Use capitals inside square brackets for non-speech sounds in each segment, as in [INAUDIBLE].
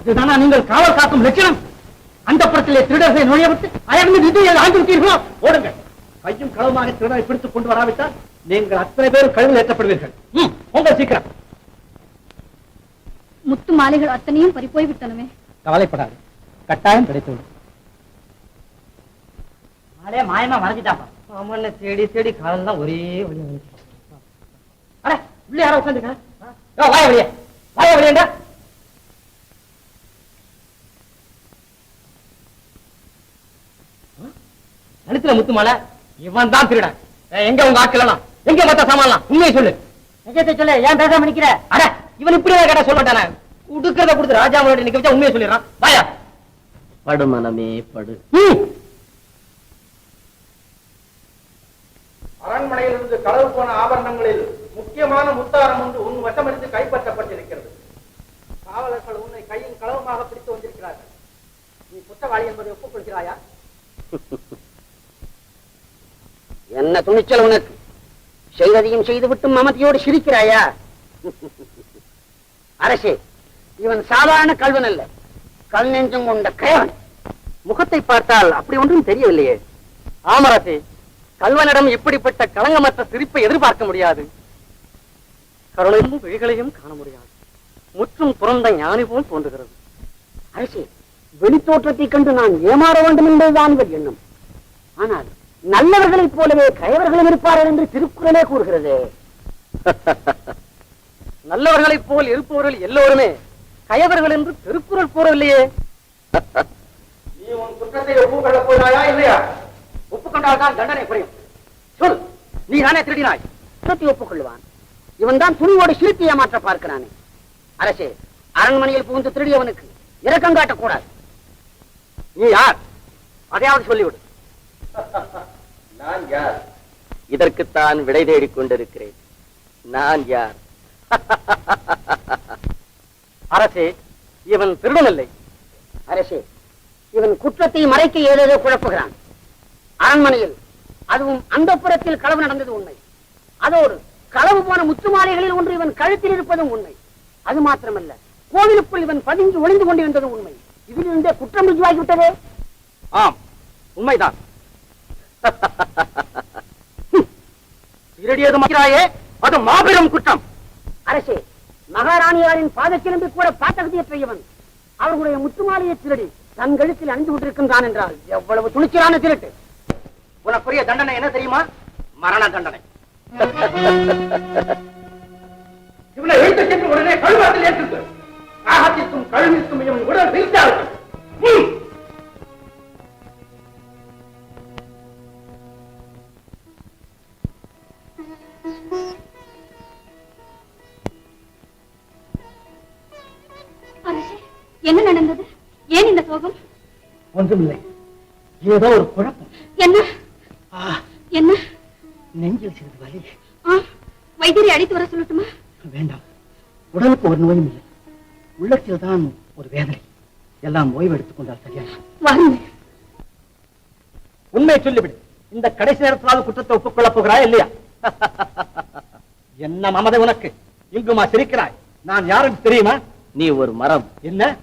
இதுதானா நீங்கள் காவல் காக்கும் லட்சணம்? அந்த புறத்திலே திருடர்களை நுழைய விட்டு அயர்ந்து நிதியை ஆண்டு விட்டீர்களோ ஓடுங்கள். கையும் களவுமாக திருடரை பிடித்துக் கொண்டு வராவிட்டால் நீங்கள் அத்தனை பேரும் கழுவில் ஏற்றப்படுவீர்கள். ம், உங்கள் சீக்கிரம். முத்து மாலைகள் அத்தனையும் பறிப்போய் விட்டனமே கவலைப்படாது. கட்டாயம் கிடைத்துவிடும். மாலையா மாயமா மறைஞ்சிட்டாப்பா. ஆமாண்ண தேடி தேடி காலெல்லாம் ஒரே வழி. அட உள்ளே யாரோ உட்காந்துருக்க வாய வெளியே. வாய வெளியேண்டா கழுத்துல முத்து மாலை இவன் தான் திருடன். எங்க உங்க ஆட்கள் எல்லாம் எங்க மத்த சாமான்லாம்? உண்மையை சொல்லு. நிஜத்தை சொல்ல ஏன் பேசாம நிக்கிற? அட இவன் இப்படி கேட்டா சொல்ல மாட்டானே. உடுக்கிறத கொடுத்து ராஜா முன்னாடி நிக்க வச்சா உண்மையை சொல்லிடுறான். வாயா. படு மனமே படு. ம். அரண்மனையிலிருந்து களவு போன ஆபரணங்களில் முக்கியமான முத்தாரம் ஒன்று உன் வசமடித்து கைப்பற்றப்பட்டிருக்கிறது. காவலர்கள் உன்னை கையும் களவுமாக பிடித்து வந்திருக்கிறார்கள். நீ குற்றவாளி என்பதை ஒப்புக்கொள்கிறாயா? [LAUGHS] என்ன துணிச்சல் உனக்கு? செய்ததையும் செய்துவிட்டு மமதியோடு சிரிக்கிறாயா? [LAUGHS] அரசே இவன் சாதாரண கல்வன் அல்ல. கல் நெஞ்சம் கொண்ட கயவன் முகத்தை பார்த்தால் அப்படி ஒன்றும் தெரியவில்லையே. ஆமரசே கல்வனிடம் இப்படிப்பட்ட களங்கமற்ற சிரிப்பை எதிர்பார்க்க முடியாது. கருணையும் விழிகளையும் காண முடியாது. முற்றும் புறந்த ஞானி போல் தோன்றுகிறது. அரசே வெளித்தோற்றத்தைக் கண்டு நான் ஏமாற வேண்டும் என்பதுதான் இவர் எண்ணம். ஆனால் நல்லவர்களைப் போலவே கயவர்களும் இருப்பார்கள் என்று திருக்குறளே கூறுகிறது. [LAUGHS] நல்லவர்களைப் போல் இருப்பவர்கள் எல்லோருமே கயவர்கள் என்று திருக்குறள் கூறவில்லையே. [LAUGHS] நீ உன் குற்றத்தை ஒப்புக்கொள்ளப் போகிறாயா இல்லையா? ஒப்புக்கொண்டால் தான் தண்டனை குறையும். சொல் நீ தானே திருடினாய்? குற்றத்தை ஒப்புக்கொள்வான். இவன் தான் துணிவோடு சிரித்து ஏமாற்ற பார்க்கிறானே. அரசே அரண்மனையில் புகுந்து திருடியவனுக்கு இரக்கம் காட்டக்கூடாது. நீ யார்? அதையாவது சொல்லிவிடு. [LAUGHS] நான் யார்? இதற்குத்தான் விடை தேடிக் கொண்டிருக்கிறேன். நான் யார்? [LAUGHS] அரசே இவன் திருடனில்லை. அரசே இவன் குற்றத்தை மறைக்க ஏதேதோ குழப்புகிறான். அரண்மனையில் அதுவும் அந்த புறத்தில் களவு நடந்தது உண்மை. அதோடு களவு போன முத்து மாலைகளில் ஒன்று இவன் கழுத்தில் இருப்பதும் உண்மை. அது மாத்திரமல்ல கோவிலுக்குள் இவன் பதுங்கி ஒளிந்து கொண்டிருந்ததும் உண்மை. இதிலிருந்தே குற்றம் ருஜுவாகிவிட்டதே? ஆம் உண்மைதான். [LAUGHS] திருடியது மக்கிறாயே அது மாபெரும் குற்றம். அரசே மகாராணியாரின் பாதச்சிலம்பி கூட பாத்தகதியற்ற இவன் அவர்களுடைய முத்துமாலையை திருடி தன் கழுத்தில் அணிந்து கொண்டிருக்கின்றான் என்றால் எவ்வளவு துணிச்சலான திருட்டு. உனக்குரிய தண்டனை என்ன தெரியுமா? மரண தண்டனை. [LAUGHS] இவனை எழுத்து சென்று உடனே கழுவாத்தில் ஏற்றுக்கு. காகத்திற்கும் கழுவிற்கும் இவன் உடல் வீழ்த்தார்கள் ஒன்றுமில்லை ஏதோ ஒரு குழப்பம். என்ன? ஆ, என்ன? நெஞ்சில் சிறிது வலி. ஆ, வைத்தியரை அழைத்து வர சொல்லட்டுமா? வேண்டாம். உடலுக்கு ஒரு நோயும் இல்லை. உள்ளத்தில் தான் ஒரு வேதனை. எல்லாம் ஓய்வு எடுத்துக் கொண்டால் வாருங்கள். உண்மையை சொல்லிவிடு. இந்த கடைசி நேரத்திலாவது குற்றத்தை ஒப்புக்கொள்ளப் போகிறாய் இல்லையா? [LAUGHS] என்ன மமதை உனக்கு? இங்குமா சிரிக்கிறாய். நான் யாருக்கு தெரியுமா? நீ ஒரு மரம். என்ன?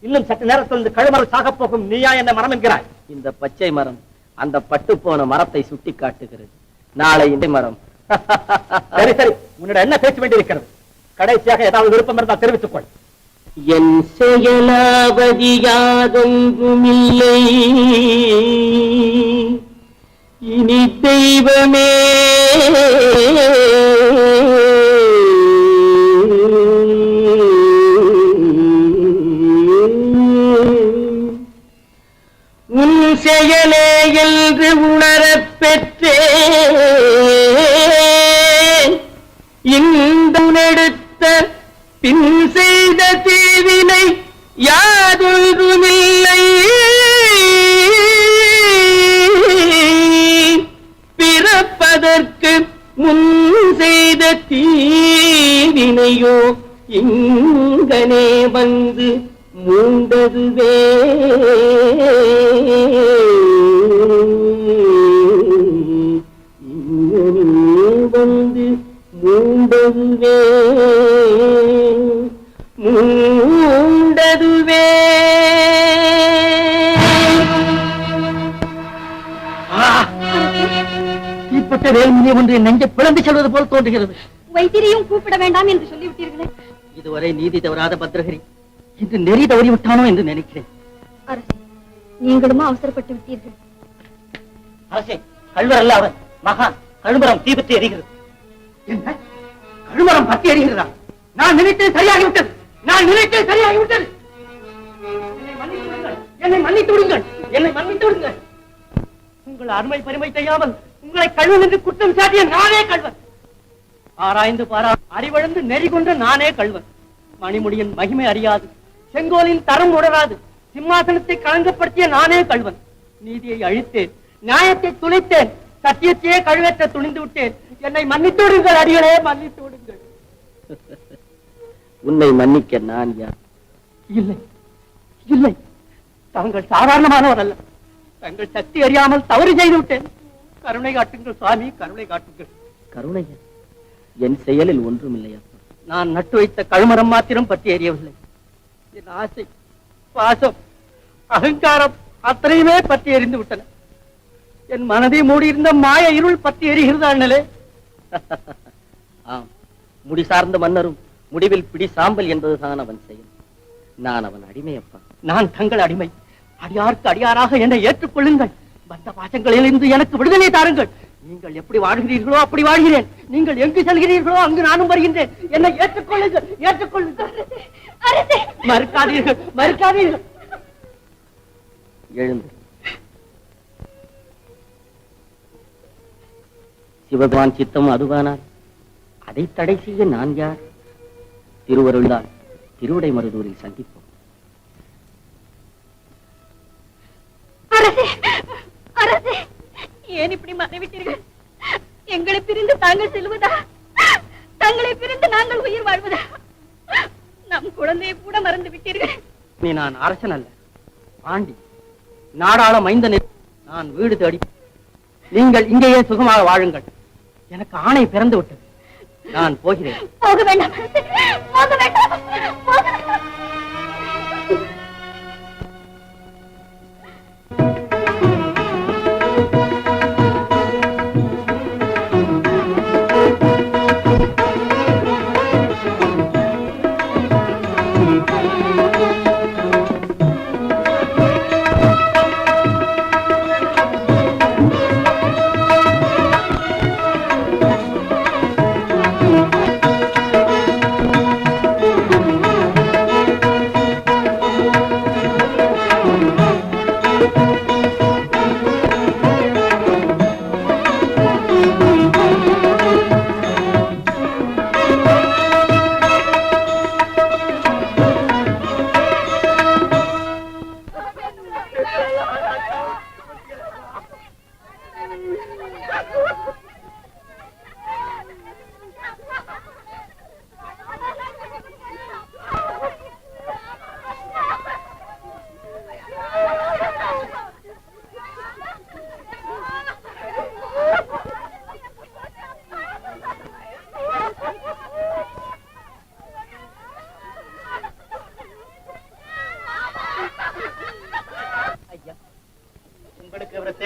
இன்னும் சற்று நேரத்தில் இந்த கழுமரம் போகும் நீயா என்ன மரம் என்கிறாய். இந்த பச்சை மரம் அந்த பட்டு போன மரத்தை சுட்டி காட்டுகிறது. நாளை இந்த மரம். [LAUGHS] சரி சரி. உன்னிடம் என்ன பேச வேண்டியிருக்கிறது? கடைசியாக ஏதாவது விருப்பம் இருந்தால் தெரிவித்துக் கொள். என் செயலாவதி யாதொன்றுமில்லை இனி தெய்வமே பிறப்பதற்கு முன் செய்த தீவினையோ இங்கனே வந்து மூண்டதுவே இங்கனே வந்து மூண்டதுவே மூண்டதுவே ஒன்று என் நெஞ்சை பிளந்து செல்வது போல் தோன்றுகிறது. வைத்தியரையும் கூப்பிட வேண்டாம் என்று சொல்லிவிட்டீர்களே. இதுவரை நீதி தவறாத பத்ரகிரி இன்று நெறி தவறி விட்டானோ என்று நினைக்கிறேன். அரசே நீங்களுமா அவசரப்பட்டு விட்டீர்கள். அரசே கழுவர் அல்ல அவன். மகான் கழுமரம் தீபத்தை எரிகிறது. என்ன? கழுமரம் பத்தி எரிகிறதா? நான் நினைத்தது சரியாகிவிட்டது. நான் நினைத்தது சரியாகிவிட்டது. என்னை மன்னித்து விடுங்கள். என்னை மன்னித்து விடுங்கள். உங்கள் அருமை பெருமை செய்யாமல் உங்களை கழுவன் என்று குற்றம் சாட்டிய நானே கழுவன். ஆராய்ந்து பாரா அறிவழந்து நெறி கொண்ட நானே கழுவன். மணிமுடியின் மகிமை அறியாது செங்கோலின் தரம் உணராது சிம்மாசனத்தை களங்கப்படுத்திய நானே கழுவன். நீதியை அழித்தேன் நியாயத்தை துளைத்தேன் சத்தியத்தையே கழுவேற்ற துணிந்து விட்டேன். என்னை மன்னித்து விடுங்கள் அடிகளே மன்னித்து விடுங்கள் [LAUGHS] உன்னை மன்னிக்க நான் யார்? இல்லை இல்லை. தாங்கள் சாதாரணமானவர் அல்ல தங்கள் சக்தி அறியாமல் தவறு செய்து விட்டேன். கருணை காட்டுங்கள் சுவாமி கருணை காட்டுங்கள். கருணையா என் செயலில் ஒன்றுமில்லையா? நான் நட்டு வைத்த கழுமரம் மாத்திரம் பற்றி எறியவில்லை என் ஆசை பாசம் அகங்காரம் அத்தனையுமே பற்றி எரிந்து விட்டன. என் மனதை மூடியிருந்த மாய இருள் பற்றி எரிகிறது அண்ணலே? ஆம் முடி சார்ந்த மன்னரும் முடிவில் பிடி சாம்பல் என்பதுதான் அவன் செயல். நான் அவன் அடிமையப்பா. நான் தங்கள் அடிமை. அடியார்க்கு அடியாராக என்னை ஏற்றுக்கொள்ளுங்கள். வந்த பாசங்களிலிருந்து எனக்கு விடுதலை தாருங்கள். நீங்கள் எப்படி வாழ்கிறீர்களோ அப்படி வாழ்கிறேன். நீங்கள் எங்கு செல்கிறீர்களோ அங்கு நானும் வருகின்றேன். என்னை ஏற்றுக்கொள்ளுங்கள் ஏற்றுக்கொள்ளுங்கள். மறுக்காதீர்கள் மறுக்காதீர்கள். எழுந்து. சிவபெருமான் சித்தம் அதுவானால் அதை தடை செய்ய நான் யார்? திருவருள்தான் திருவிடை மருதூரில் சந்திப்போம். மறைவிட்டீர்கள் எங்களை பிரிந்து தாங்கள் செல்வதா? தங்களை பிரிந்து நாங்கள் உயிர் வாழ்வதா? நம் குழந்தையை கூட மறந்து விட்டீர்கள். நீ நான் அரசன் அல்ல ஆண்டி நாடாள மைந்தன் நான் வீடு தேடி நீங்கள் இங்கேயே சுகமாக வாழுங்கள். எனக்கு ஆணை பிறந்து விட்டது. நான் போகிறேன். போக வேண்டாம். போக வேண்டாம்.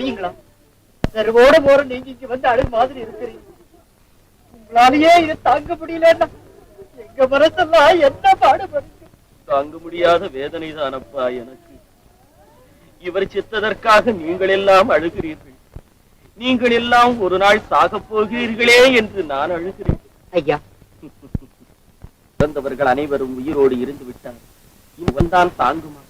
தெரியுங்களா? தெருவோட போற நீங்க இங்க வந்து அழு மாதிரி இருக்கிறீங்க. உங்களாலேயே இது தாங்க முடியலன்னா எங்க மனசெல்லாம் என்ன பாடுபடுங்க தாங்க முடியாத வேதனை தானப்பா எனக்கு. இவர் சித்ததற்காக நீங்கள் எல்லாம் அழுகிறீர்கள். நீங்கள் எல்லாம் ஒரு நாள் சாகப் போகிறீர்களே என்று நான் அழுகிறேன். ஐயா. பிறந்தவர்கள் அனைவரும் உயிரோடு இருந்து விட்டார் இவன் தான் தாங்குமா?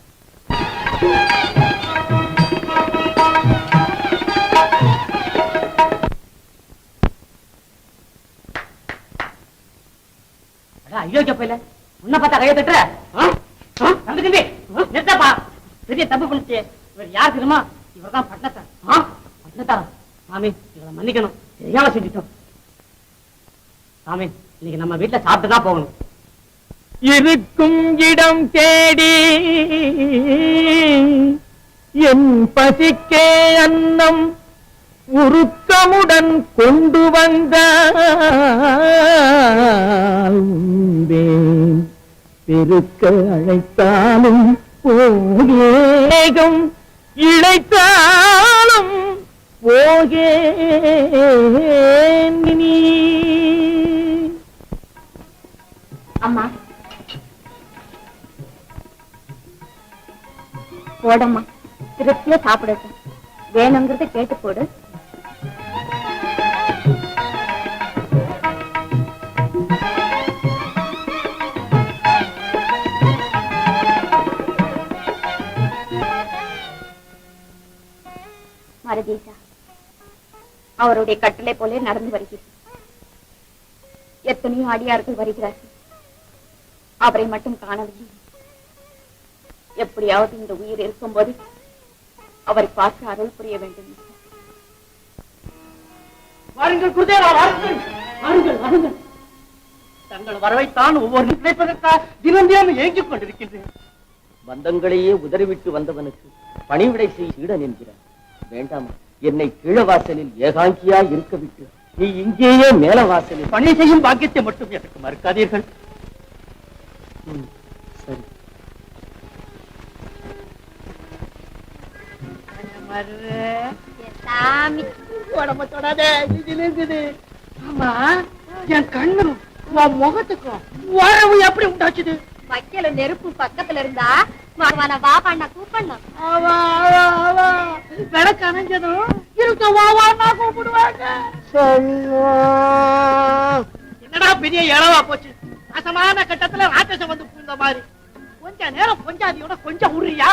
பார்த்தா கையை தட்டுற? தம்பி தம்பி நிறுத்தப்பா. பெரிய தப்பு பண்ணிச்சு. இவர் யார் தெரியுமா? இவர் தான் பட்டணத்தார்? பட்டணத்தாரா சாமி இவரை மன்னிக்கணும். தெரியாம செஞ்சிட்டோம் சாமி இன்னைக்கு நம்ம வீட்டுல சாப்பிட்டு தான் போகணும். இருக்கும் இடம் தேடி என் பசிக்கே அன்னம் உருக்கமுடன் கொண்டு வந்தால் உண்டேன் பெருக்க அழைத்தாலும் போகேகம் இழைத்தாலும் போகேன் அம்மா. போடம்மா. திருப்தியா சாப்பிடட்டும். வேணுங்கிறத கேட்டு போடு. அவருடைய கட்டளை போல நடந்து வருகிறது. எத்தனையோ அடியார்கள் வருகிறார்கள். அவரை மட்டும் காணவில்லை. எப்படியாவது இந்த உயிர் இருக்கும்போது அவரை பார்த்து அருள் புரிய வேண்டும். வாருங்கள் குருதேவா வாருங்கள். வாருங்கள் வாருங்கள். தங்கள் வரவைத்தான் ஒவ்வொரு கிடைப்பதற்காக தினம் தினம் ஏங்கிக் கொண்டிருக்கின்றேன். பந்தங்களையே உதறிவிட்டு வந்தவனுக்கு பணிவிடை செய் சீடன் என்கிறார். வேண்டாமா? என்னை கீழவாசலில் ஏகாங்கியா இருக்க விட்டு நீ இங்கேயே மேல வாசலில் பணி செய்யும் பாக்கியத்தை மட்டும் எனக்கு மறுக்காதீர்கள். சரி. உடம்ப தொடாத இருக்குது ஆமா என் கண்ணும் உன் முகத்துக்கும் உறவு எப்படி உண்டாச்சுது? வைக்கல நெருப்பு பக்கத்துல இருந்தா மகவான வா பண்ண கூப்பிடணும் விளக்கு அணைஞ்சதும் இருக்க வாவான்னா கூப்பிடுவாங்க. என்னடா பெரிய இளவா போச்சு? அசமான கட்டத்துல ராட்சசம் வந்து பூந்த மாதிரி. கொஞ்ச நேரம் கொஞ்சாதியோட கொஞ்சம் உரியா.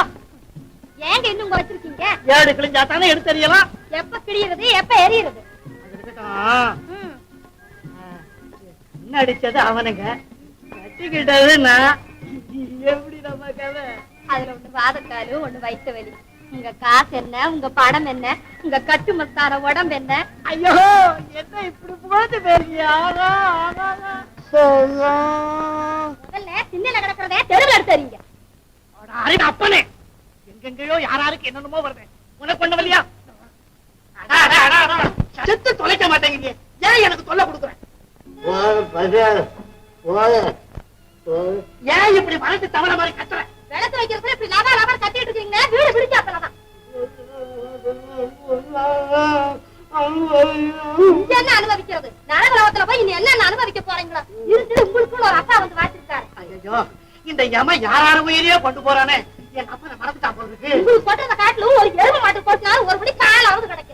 ஏங்க இன்னும் வச்சிருக்கீங்க? ஏடு கிழிஞ்சா தானே எடுத்தறியலாம் எப்ப கிழியறது எப்ப எரியறது அது இருக்கட்டும். ம். என்ன அடிச்சது அவனுங்க? கட்டிக்கிட்டது நான் எப்படி நம்ம கதை? அதுல ஒண்ணு வாதக்காலு ஒண்ணு வயிற்று வலி உங்க காசு என்ன? உங்க படம் என்ன? உங்க கட்டு மஸ்தான உடம்பு என்ன? ஐயோ என்ன இப்படி ஆகா முதல்ல சின்னல கிடக்குறதே தெருவில் எடுத்தறீங்க அறிவு அப்பனே. எங்கெங்கயோ யாராருக்கு என்னென்னமோ வருது. உனக்கு ஒண்ணு வரலையா அடா, அடா, அடா, அடா. செத்து தொலைக்க மாட்டேங்கிறீங்க ஏன் எனக்கு தொல்லை கொடுக்குறேன் ஏன் இப்படி மனசு தவற மாதிரி கத்துற விளக்கு வைக்கிறதுல இப்படி லவா லவா கட்டிட்டு இருக்கீங்க வீடு இங்க என்ன அனுபவிக்கிறது? நரகலோகத்துல போய் இனி என்ன அனுபவிக்க போறீங்களோ? இருந்து உங்களுக்குள்ள ஒரு அப்பா வந்து வாச்சிருக்காரு ஐயோ இந்த யம யாராரு உயிரையே கொண்டு போறானே? என் அப்பனை மறந்துட்டா போல இருக்கு. உங்களுக்கு கொட்டத காட்டுல ஒரு எரும மாட்டு போட்டுனாலும் ஒரு மணி காலாவது கிடைக்கும்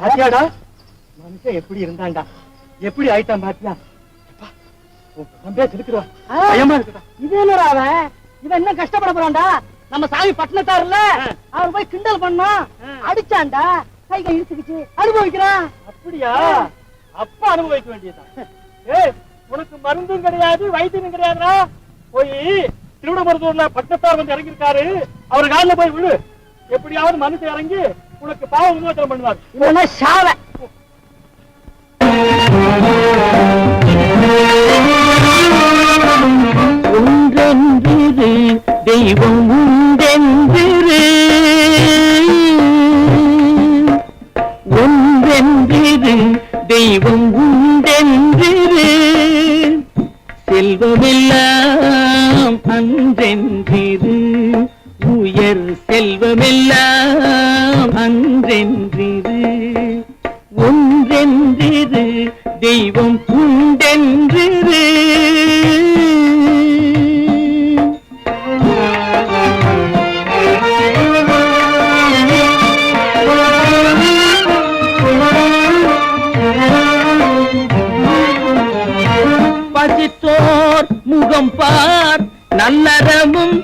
பாத்தியாடா மனுஷன் எப்படி இருந்தான்டா? எப்படி ஆயிட்டான் பாத்தியா. பயமா இருக்குடா இது என்னடா அவன்? இவன் என்ன கஷ்டப்பட போறான்டா. நம்ம சாமி பட்டினத்தாருல அவர் போய் கிண்டல் பண்ணோம். அடிச்சான்டா. கை கை இழுத்துக்கிச்சு அனுபவிக்கிறான். அப்படியா? அப்ப அனுபவிக்க வேண்டியதுதான். ஏய் உனக்கு மருந்தும் கிடையாது வைத்தியம் கிடையாதுடா. போய் திருவிடமருதூர்ல பட்டத்தார் வந்து இறங்கியிருக்காரு. அவர் காலில் போய் விழு எப்படியாவது மனுஷன் இறங்கி உனக்கு பாவ விமோசனம் பண்ணுவார். இவனா சாவ. ஒன்றென்றிரு தெய்வம் உண்டென்றிரு ஒன்றென்றிரு தெய்வம் உண்டென்றிரு செல்வமெல்லாம் அன்றென்றிரு உயர் செல்வமெல்லாம் அன்றென்றிரு ஒன்றென்றிரு தெய்வம் உண்டென்றிரு பசித்தோர் முகம் பார் நல்லறமும்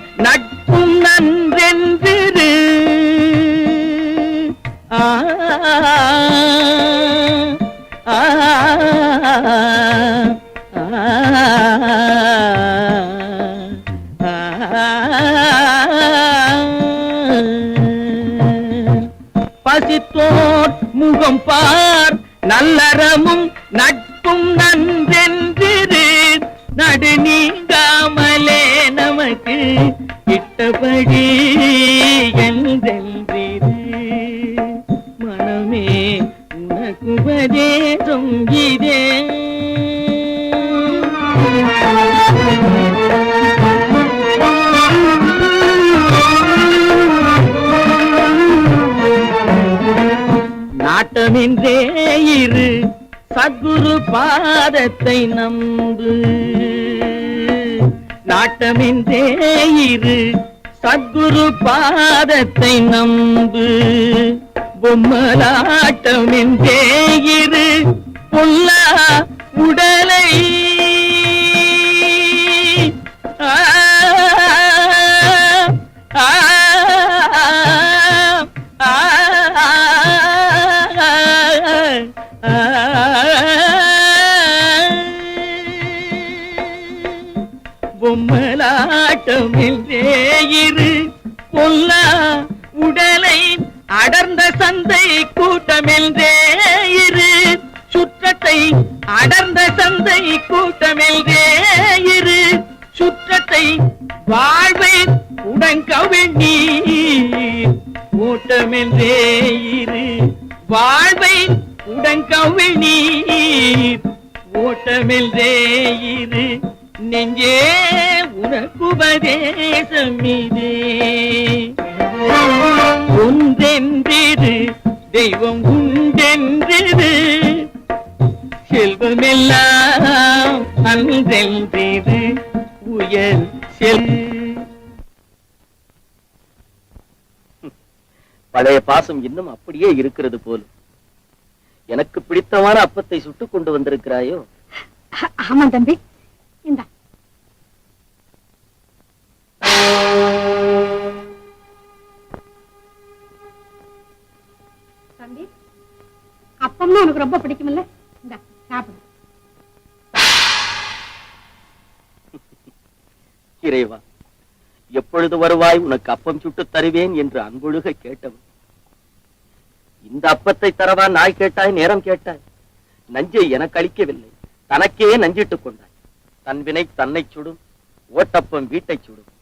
உருவம் பார் நல்லறமும் நட்பும் நன் நாட்டமின்றே இரு சத்குரு பாதத்தை நம்பு நாட்டமின்றே இரு சத்குரு பாதத்தை நம்பு பொம்மலாட்டமின்றே இரு பொல்லா உடலை ஆ உனக்குபதேசம் இதே ஒன்றென்றிரு தெய்வம் உண்டென்றிரு செல்வமெல்லாம் அன்றென்றிரு உயர் செல். பழைய பாசம் இன்னும் அப்படியே இருக்கிறது போலும் எனக்கு பிடித்தமான அப்பத்தை சுட்டுக் கொண்டு வந்திருக்கிறாயோ? ஆமா தம்பி. இந்த. தம்பி அப்பம்னா உனக்கு ரொம்ப பிடிக்கும்ல? இந்த சாப்பிடு. இறைவா எப்பொழுது வருவாய் உனக்கு அப்பம் சுட்டுத் தருவேன் என்று அன்பொழுக கேட்டவன். இந்த அப்பத்தை தரவா நாய் கேட்டாய் நேரம் கேட்டாய். நஞ்சை எனக்கு அளிக்கவில்லை. தனக்கே நஞ்சிட்டுக் கொண்டாய். தன் தன்னை தன்னைச் சுடும் ஓட்டப்பம் வீட்டை சுடும்.